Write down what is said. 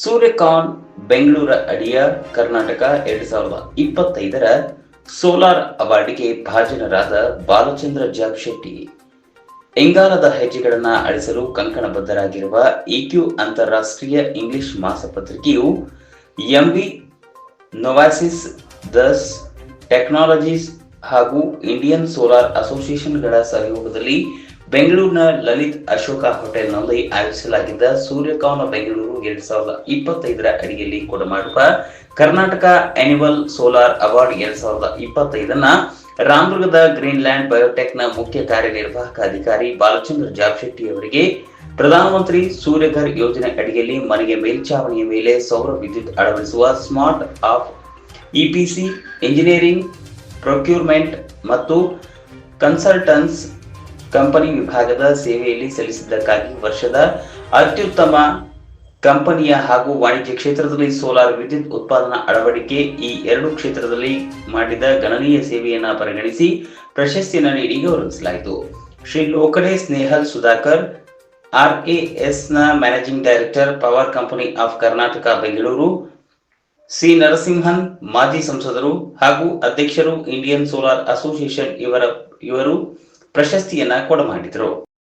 ಸೂರ್ಯಕಾನ್ ಬೆಂಗಳೂರ ಅಡಿಯ ಕರ್ನಾಟಕ ಎರಡ್ ಸಾವಿರದ ಇಪ್ಪತ್ತೈದರ ಸೋಲಾರ್ ಅವಾರ್ಡ್ಗೆ ಭಾಜನರಾದ ಬಾಲಚಂದ್ರ ಜಾಗ್ ಶೆಟ್ಟಿ. ಎಂಗಾಲದ ಹೆಜ್ಜೆಗಳನ್ನ ಅಳಿಸಲು ಕಂಕಣಬದ್ಧರಾಗಿರುವ ಇಕ್ಯೂ ಅಂತಾರಾಷ್ಟ್ರೀಯ ಇಂಗ್ಲಿಷ್ ಮಾಸಪತ್ರಿಕೆಯು ಎಂವಿ ನೊವಾಸಿಸ್, ದಸ್ ಟೆಕ್ನಾಲಜೀಸ್ ಹಾಗೂ ಇಂಡಿಯನ್ ಸೋಲಾರ್ ಅಸೋಸಿಯೇಷನ್ಗಳ ಸಹಯೋಗದಲ್ಲಿ ಬೆಂಗಳೂರಿನ ಲಲಿತ್ ಅಶೋಕ ಹೋಟೆಲ್ನಲ್ಲಿ ಆಯೋಜಿಸಲಾಗಿದ್ದ ಸೂರ್ಯಕಾನ ಬೆಂಗಳೂರು ಎರಡ್ ಸಾವಿರದ ಇಪ್ಪತ್ತೈದರ ಅಡಿಯಲ್ಲಿ ಕೊಡಮಾಡುವ ಕರ್ನಾಟಕ ಆನಿವಲ್ ಸೋಲಾರ್ ಅವಾರ್ಡ್ ಎರಡ್ ಸಾವಿರದ ಇಪ್ಪತ್ತೈದನ್ನ ರಾಮದುರ್ಗದ ಗ್ರೀನ್ಲ್ಯಾಂಡ್ ಬಯೋಟೆಕ್ನ ಮುಖ್ಯ ಕಾರ್ಯನಿರ್ವಾಹಕ ಅಧಿಕಾರಿ ಬಾಲಚಂದ್ರ ಜಾಬ್ಶೆಟ್ಟಿ ಅವರಿಗೆ ಪ್ರಧಾನಮಂತ್ರಿ ಸೂರ್ಯಘರ್ ಯೋಜನೆ ಅಡಿಯಲ್ಲಿ ಮನೆಗೆ ಮೇಲ್ಛಾವಣಿಯ ಮೇಲೆ ಸೌರ ವಿದ್ಯುತ್ ಅಳವಡಿಸುವ smart of EPC engineering procurement ಮತ್ತು ಕನ್ಸಲ್ಟನ್ಸ್ ಕಂಪನಿ ವಿಭಾಗದ ಸೇವೆಯಲ್ಲಿ ಸಲ್ಲಿಸಿದ್ದಕ್ಕಾಗಿ ವರ್ಷದ ಅತ್ಯುತ್ತಮ ಕಂಪನಿಯ ಹಾಗೂ ವಾಣಿಜ್ಯ ಕ್ಷೇತ್ರದಲ್ಲಿ ಸೋಲಾರ್ ವಿದ್ಯುತ್ ಉತ್ಪಾದನಾ ಅಳವಡಿಕೆ ಈ ಎರಡು ಕ್ಷೇತ್ರದಲ್ಲಿ ಮಾಡಿದ ಗಣನೀಯ ಸೇವೆಯನ್ನು ಪರಿಗಣಿಸಿ ಪ್ರಶಸ್ತಿಯನ್ನು ನೀಡಿ ಗೌರವಿಸಲಾಯಿತು. Shri Lokade Snehal ಸುಧಾಕರ್ನ managing director, power company of Karnataka, Bengaluru, C Narasimhan, ಮಾಜಿ ಸಂಸದರು ಹಾಗೂ ಅಧ್ಯಕ್ಷರು, ಇಂಡಿಯನ್ ಸೋಲಾರ್ ಅಸೋಸಿಯೇಷನ್ ಇವರ, ಇವರು ಪ್ರಶಸ್ತಿಯನ್ನ ಕೊಡಮಾಡಿದರು.